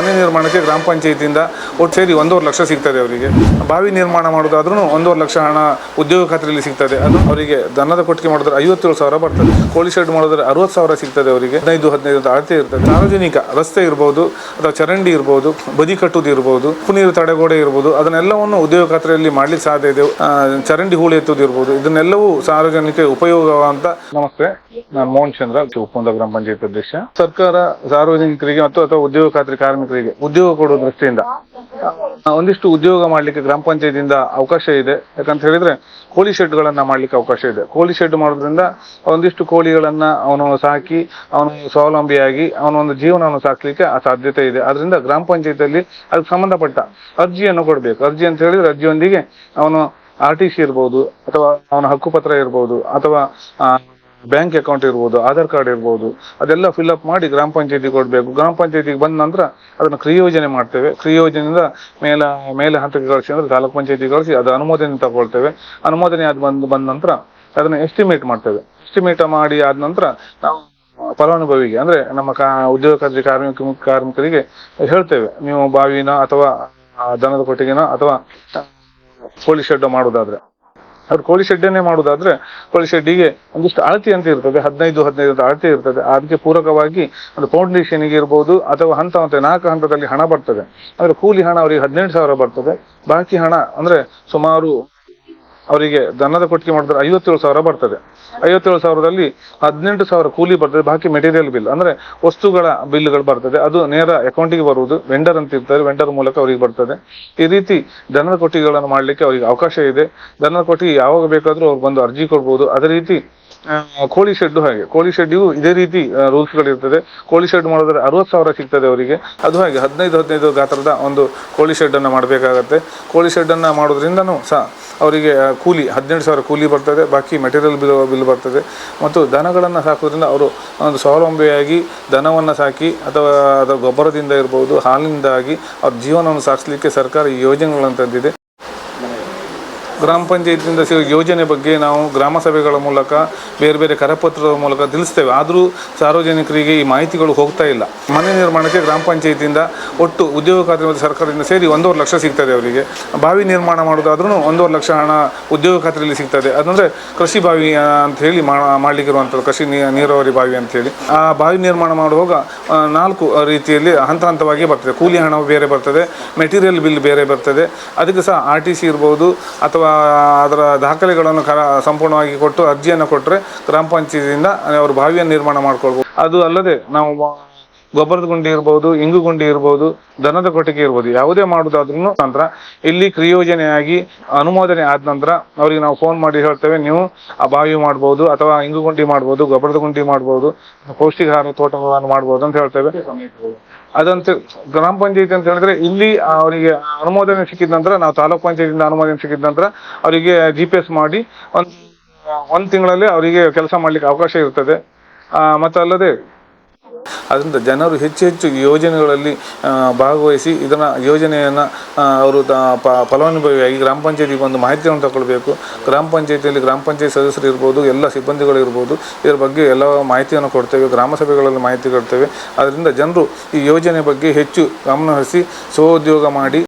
ಮನೆ ನಿರ್ಮಾಣಕ್ಕೆ ಗ್ರಾಮ ಪಂಚಾಯತಿಯಿಂದ ಒಟ್ಟು ಸೇರಿ ಒಂದೂವರೆ ಲಕ್ಷ ಸಿಗ್ತದೆ ಅವರಿಗೆ. ಬಾವಿ ನಿರ್ಮಾಣ ಮಾಡೋದಾದ್ರೂ ಒಂದೂವರೆ ಲಕ್ಷ ಹಣ ಉದ್ಯೋಗ ಖಾತ್ರಿಯಲ್ಲಿ ಸಿಗ್ತದೆ. ಅದು ಅವರಿಗೆ ದನದ ಕೊಟ್ಟಿಗೆ ಮಾಡಿದ್ರೆ ಐವತ್ತೇಳು ಸಾವಿರ ಬರ್ತದೆ. ಕೋಳಿ ಶೆಡ್ ಮಾಡಿದ್ರೆ ಅರವತ್ತು ಸಾವಿರ ಸಿಗ್ತದೆ ಅವರಿಗೆ. ಹದಿನೈದು ಹದಿನೈದು ಅಳತೆ ಇರ್ತದೆ. ಸಾರ್ವಜನಿಕ ರಸ್ತೆ ಇರ್ಬೋದು, ಅಥವಾ ಚರಂಡಿ ಇರ್ಬೋದು, ಬದಿ ಕಟ್ಟುವುದು ಇರ್ಬೋದು, ಕುನೀರು ತಡೆಗೋಡೆ ಇರ್ಬೋದು, ಅದನ್ನೆಲ್ಲವನ್ನು ಉದ್ಯೋಗ ಖಾತ್ರಿಯಲ್ಲಿ ಮಾಡಲಿಕ್ಕೆ ಸಾಧ್ಯ ಇದೆ. ಚರಂಡಿ ಹೂಳು ಎತ್ತುವುದು ಇರ್ಬೋದು. ಇದನ್ನೆಲ್ಲವೂ ಸಾರ್ವಜನಿಕ ಉಪಯೋಗವಂತ ನಮಸ್ತೆ. ನಾನು ಮೋಹನ್ ಚಂದ್ರ, ಉಪ್ಪುಂದ ಗ್ರಾಮ ಪಂಚಾಯತ್ ಅಧ್ಯಕ್ಷ. ಸರ್ಕಾರ ಸಾರ್ವಜನಿಕರಿಗೆ ಮತ್ತು ಅಥವಾ ಉದ್ಯೋಗ ಖಾತ್ರಿ ಉದ್ಯೋಗ ಕೊಡುವ ದೃಷ್ಟಿಯಿಂದ. ಒಂದಿಷ್ಟು ಉದ್ಯೋಗ ಮಾಡ್ಲಿಕ್ಕೆ ಗ್ರಾಮ ಪಂಚಾಯತಿಯಿಂದ ಅವಕಾಶ ಇದೆ. ಯಾಕಂತ ಹೇಳಿದ್ರೆ ಕೋಳಿ ಶೆಡ್ಗಳನ್ನ ಮಾಡ್ಲಿಕ್ಕೆ ಅವಕಾಶ ಇದೆ. ಕೋಳಿ ಶೆಡ್ ಮಾಡೋದ್ರಿಂದ ಒಂದಿಷ್ಟು ಕೋಳಿಗಳನ್ನ ಅವನು ಸಾಕಿ, ಅವನು ಸ್ವಾವಲಂಬಿಯಾಗಿ, ಅವನ ಒಂದು ಜೀವನವನ್ನು ಸಾಕ್ಲಿಕ್ಕೆ ಆ ಸಾಧ್ಯತೆ ಇದೆ. ಅದರಿಂದ ಗ್ರಾಮ ಪಂಚಾಯತಿಯಲ್ಲಿ ಅದಕ್ಕೆ ಸಂಬಂಧಪಟ್ಟ ಅರ್ಜಿಯನ್ನು ಕೊಡಬೇಕು. ಅರ್ಜಿ ಅಂತ ಹೇಳಿದ್ರೆ ಅರ್ಜಿಯೊಂದಿಗೆ ಅವನು ಆರ್ ಟಿ ಸಿ ಇರ್ಬೋದು, ಅಥವಾ ಅವನ ಹಕ್ಕುಪತ್ರ ಇರ್ಬೋದು, ಅಥವಾ ಬ್ಯಾಂಕ್ ಅಕೌಂಟ್ ಇರ್ಬೋದು, ಆಧಾರ್ ಕಾರ್ಡ್ ಇರ್ಬೋದು, ಅದೆಲ್ಲ ಫಿಲ್ ಅಪ್ ಮಾಡಿ ಗ್ರಾಮ ಪಂಚಾಯತಿಗೆ ಕೊಡಬೇಕು. ಗ್ರಾಮ ಪಂಚಾಯತಿಗೆ ಬಂದ ನಂತರ ಅದನ್ನು ಕ್ರಿಯೋಜನೆ ಮಾಡ್ತೇವೆ. ಕ್ರಿಯೋಜನೆಯಿಂದ ಮೇಲ, ಮೇಲೆ ಹಂತಕ್ಕೆ ಕಳಿಸಿ ಅಂದ್ರೆ ತಾಲೂಕು ಪಂಚಾಯತಿಗೆ ಕಳಿಸಿ ಅದು ಅನುಮೋದನೆ ತಗೊಳ್ತೇವೆ. ಅನುಮೋದನೆ ಆದ ಬಂದು, ಬಂದ ನಂತರ ಅದನ್ನು ಎಸ್ಟಿಮೇಟ್ ಮಾಡ್ತೇವೆ. ಎಸ್ಟಿಮೇಟ್ ಮಾಡಿ ಆದ ನಂತರ ನಾವು ಫಲಾನುಭವಿಗೆ ಅಂದ್ರೆ ನಮ್ಮ ಕಾ, ಉದ್ಯೋಗ ಖಾತ್ರಿ ಕಾರ್ಮಿಕ ಕಾರ್ಮಿಕರಿಗೆ ಹೇಳ್ತೇವೆ. ನೀವು ಬಾವಿನ ಅಥವಾ ದನದ ಕೊಟ್ಟಿಗೆನ ಅಥವಾ ಕೋಳಿ ಶೆಡ್ ಮಾಡುವುದಾದ್ರೆ ಅವ್ರು ಕೋಳಿ ಶೆಡ್ಡನ್ನೇ ಮಾಡುದಾದ್ರೆ ಕೋಳಿ ಶೆಡ್ಡಿಗೆ ಒಂದಿಷ್ಟು ಅಳತಿ ಅಂತ ಇರ್ತದೆ, ಹದಿನೈದು ಹದಿನೈದು ಅಂತ ಅಳತೆ ಇರ್ತದೆ. ಅದಕ್ಕೆ ಪೂರಕವಾಗಿ ಒಂದು ಫೌಂಡೇಶನ್ಗೆ ಇರ್ಬೋದು ಅಥವಾ ಹಂತ ಹಂತ, ನಾಲ್ಕು ಹಂತದಲ್ಲಿ ಹಣ ಬರ್ತದೆ. ಅಂದ್ರೆ ಕೂಲಿ ಹಣ ಅವರಿಗೆ ಹದಿನೆಂಟು ಸಾವಿರ ಬರ್ತದೆ. ಬಾಕಿ ಹಣ ಅಂದ್ರೆ ಸುಮಾರು ಅವರಿಗೆ ದನದ ಕೊಟ್ಟಿಗೆ ಮಾಡಿದ್ರೆ ಐವತ್ತೇಳು ಸಾವಿರ ಬರ್ತದೆ. ಐವತ್ತೇಳು ಸಾವಿರದಲ್ಲಿ ಹದಿನೆಂಟು ಸಾವಿರ ಕೂಲಿ ಬರ್ತದೆ, ಬಾಕಿ ಮೆಟೀರಿಯಲ್ ಬಿಲ್ ಅಂದ್ರೆ ವಸ್ತುಗಳ ಬಿಲ್ಗಳು ಬರ್ತದೆ. ಅದು ನೇರ ಅಕೌಂಟಿಗೆ ಬರುವುದು ವೆಂಡರ್ ಅಂತ ಇರ್ತಾರೆ ವೆಂಡರ್ ಮೂಲಕ ಅವರಿಗೆ ಬರ್ತದೆ. ಈ ರೀತಿ ದನದ ಕೊಟ್ಟಿಗೆಗಳನ್ನು ಮಾಡಲಿಕ್ಕೆ ಅವರಿಗೆ ಅವಕಾಶ ಇದೆ. ದನದ ಕೊಟ್ಟಿಗೆ ಯಾವಾಗ ಬೇಕಾದ್ರೂ ಅವ್ರು ಬಂದು ಅರ್ಜಿ ಕೊಡ್ಬೋದು. ಅದೇ ರೀತಿ ಕೋಳಿ ಶೆಡ್ ಹಾಗೆ. ಕೋಳಿ ಶೆಡ್ಡಿಗೂ ಇದೇ ರೀತಿ ರೂಲ್ಸ್ ಗಳಿರ್ತದೆ. ಕೋಳಿ ಶೆಡ್ ಮಾಡಿದ್ರೆ ಅರವತ್ತು ಸಾವಿರ ಸಿಗ್ತದೆ ಅವರಿಗೆ. ಅದು ಹಾಗೆ, ಹದಿನೈದು ಹದಿನೈದು ಗಾತ್ರದ ಒಂದು ಕೋಳಿ ಶೆಡ್ ಅನ್ನು ಮಾಡಬೇಕಾಗತ್ತೆ. ಕೋಳಿ ಶೆಡ್ ಅನ್ನ ಮಾಡೋದ್ರಿಂದನೂ ಸಹ ಅವರಿಗೆ ಕೂಲಿ, ಹದಿನೆಂಟು ಸಾವಿರ ಕೂಲಿ ಬರ್ತದೆ. ಬಾಕಿ ಮೆಟೀರಿಯಲ್ ಬಿಲ್ ಬಿಲ್ ಬರ್ತದೆ. ಮತ್ತು ದನಗಳನ್ನು ಸಾಕೋದ್ರಿಂದ ಅವರು ಒಂದು ಸ್ವಾವಲಂಬಿಯಾಗಿ ದನವನ್ನು ಸಾಕಿ, ಅಥವಾ ಅದರ ಗೊಬ್ಬರದಿಂದ ಇರ್ಬೋದು ಹಾಲಿನಿಂದಾಗಿ ಅವ್ರ ಜೀವನವನ್ನು ಸಾಕಿಸ್ಲಿಕ್ಕೆ ಸರ್ಕಾರ ಈ ಯೋಜನೆಗಳನ್ನು ತಂದಿದೆ. ಗ್ರಾಮ ಪಂಚಾಯತಿಯಿಂದ ಸಿಗೋ ಯೋಜನೆ ಬಗ್ಗೆ ನಾವು ಗ್ರಾಮ ಸಭೆಗಳ ಮೂಲಕ, ಬೇರೆ ಬೇರೆ ಕರಪತ್ರದ ಮೂಲಕ ತಿಳಿಸ್ತೇವೆ. ಆದರೂ ಸಾರ್ವಜನಿಕರಿಗೆ ಈ ಮಾಹಿತಿಗಳು ಹೋಗ್ತಾ ಇಲ್ಲ. ಮನೆ ನಿರ್ಮಾಣಕ್ಕೆ ಗ್ರಾಮ ಪಂಚಾಯತಿಯಿಂದ ಒಟ್ಟು ಉದ್ಯೋಗ ಖಾತ್ರಿ ಮತ್ತು ಸರ್ಕಾರದಿಂದ ಸೇರಿ ಒಂದೂವರೆ ಲಕ್ಷ ಸಿಗ್ತದೆ ಅವರಿಗೆ. ಬಾವಿ ನಿರ್ಮಾಣ ಮಾಡೋದಾದ್ರೂ ಒಂದೂವರೆ ಲಕ್ಷ ಹಣ ಉದ್ಯೋಗ ಖಾತ್ರಿಯಲ್ಲಿ ಸಿಗ್ತದೆ. ಅದಂದರೆ ಕೃಷಿ ಬಾವಿ ಅಂತ ಹೇಳಿ ಮಾಡಲಿಕ್ಕಿರುವಂಥದ್ದು, ಕೃಷಿ ನೀರಾವರಿ ಬಾವಿ ಅಂತ ಹೇಳಿ. ಆ ಬಾವಿ ನಿರ್ಮಾಣ ಮಾಡುವಾಗ ನಾಲ್ಕು ರೀತಿಯಲ್ಲಿ ಹಂತ ಹಂತವಾಗಿ ಬರ್ತದೆ. ಕೂಲಿ ಹಣ ಬೇರೆ ಬರ್ತದೆ, ಮೆಟೀರಿಯಲ್ ಬಿಲ್ ಬೇರೆ ಬರ್ತದೆ. ಅದಕ್ಕೆ ಸಹ ಆರ್ ಟಿ ಸಿ ಇರ್ಬೋದು, ಅಥವಾ ಅದರ ದಾಖಲೆಗಳನ್ನು ಸಂಪೂರ್ಣವಾಗಿ ಕೊಟ್ಟು ಅರ್ಜಿಯನ್ನು ಕೊಟ್ಟರೆ ಗ್ರಾಮ ಪಂಚಾಯತಿಯಿಂದ ಅವರು ಬಾವಿಯನ್ನು ನಿರ್ಮಾಣ ಮಾಡ್ಕೊಳ್ಬೋದು. ಅದು ಅಲ್ಲದೆ ನಾವು ಗೊಬ್ಬರದ ಗುಂಡಿ ಇರ್ಬೋದು ಇಂಗು ಗುಂಡಿ ಇರ್ಬೋದು ದನದ ಕೊಟ್ಟಿಗೆ ಇರ್ಬೋದು, ಯಾವುದೇ ಮಾಡುವುದಾದ್ರೂ ನಂತರ ಇಲ್ಲಿ ಕ್ರಿಯೋಜನೆಯಾಗಿ ಅನುಮೋದನೆ ಆದ ನಂತರ ಅವರಿಗೆ ನಾವು ಫೋನ್ ಮಾಡಿ ಹೇಳ್ತೇವೆ, ನೀವು ಆ ಬಾವಿ ಮಾಡ್ಬೋದು ಅಥವಾ ಇಂಗು ಗುಂಡಿ ಮಾಡ್ಬೋದು ಗೊಬ್ಬರದ ಗುಂಡಿ ಮಾಡ್ಬೋದು, ಪೌಷ್ಟಿಕಾಹಾರ ತೋಟಗಳನ್ನು ಮಾಡ್ಬೋದು ಅಂತ ಹೇಳ್ತೇವೆ. ಅದಂತ ಗ್ರಾಮ ಪಂಚಾಯತಿ ಅಂತ ಹೇಳಿದ್ರೆ ಇಲ್ಲಿ ಅವರಿಗೆ ಅನುಮೋದನೆ ಸಿಕ್ಕಿದ ನಂತರ, ನಾವು ತಾಲೂಕ್ ಪಂಚಾಯತಿಯಿಂದ ಅನುಮೋದನೆ ಸಿಕ್ಕಿದ ನಂತರ ಅವರಿಗೆ ಜಿ ಪಿ ಎಸ್ ಮಾಡಿ ಒಂದು ಒಂದು ತಿಂಗಳಲ್ಲಿ ಅವರಿಗೆ ಕೆಲಸ ಮಾಡ್ಲಿಕ್ಕೆ ಅವಕಾಶ ಇರ್ತದೆ. ಮತ್ತಲ್ಲದೆ ಅದರಿಂದ ಜನರು ಹೆಚ್ಚು ಹೆಚ್ಚು ಯೋಜನೆಗಳಲ್ಲಿ ಭಾಗವಹಿಸಿ ಇದನ್ನು ಯೋಜನೆಯನ್ನು ಅವರು ಫಲಾನುಭವಿಯಾಗಿ ಗ್ರಾಮ ಪಂಚಾಯತಿಗೆ ಒಂದು ಮಾಹಿತಿಯನ್ನು ತಗೊಳ್ಬೇಕು ಗ್ರಾಮ ಪಂಚಾಯತಿಯಲ್ಲಿ ಗ್ರಾಮ ಪಂಚಾಯತ್ ಸದಸ್ಯರು ಇರ್ಬೋದು, ಎಲ್ಲ ಸಿಬ್ಬಂದಿಗಳು ಇರ್ಬೋದು, ಇದರ ಬಗ್ಗೆ ಎಲ್ಲ ಮಾಹಿತಿಯನ್ನು ಕೊಡ್ತೇವೆ, ಗ್ರಾಮ ಸಭೆಗಳಲ್ಲಿ ಮಾಹಿತಿ ಕೊಡ್ತೇವೆ. ಅದರಿಂದ ಜನರು ಈ ಯೋಜನೆ ಬಗ್ಗೆ ಹೆಚ್ಚು ಗಮನಹರಿಸಿ ಸ್ವ ಉದ್ಯೋಗ ಮಾಡಿ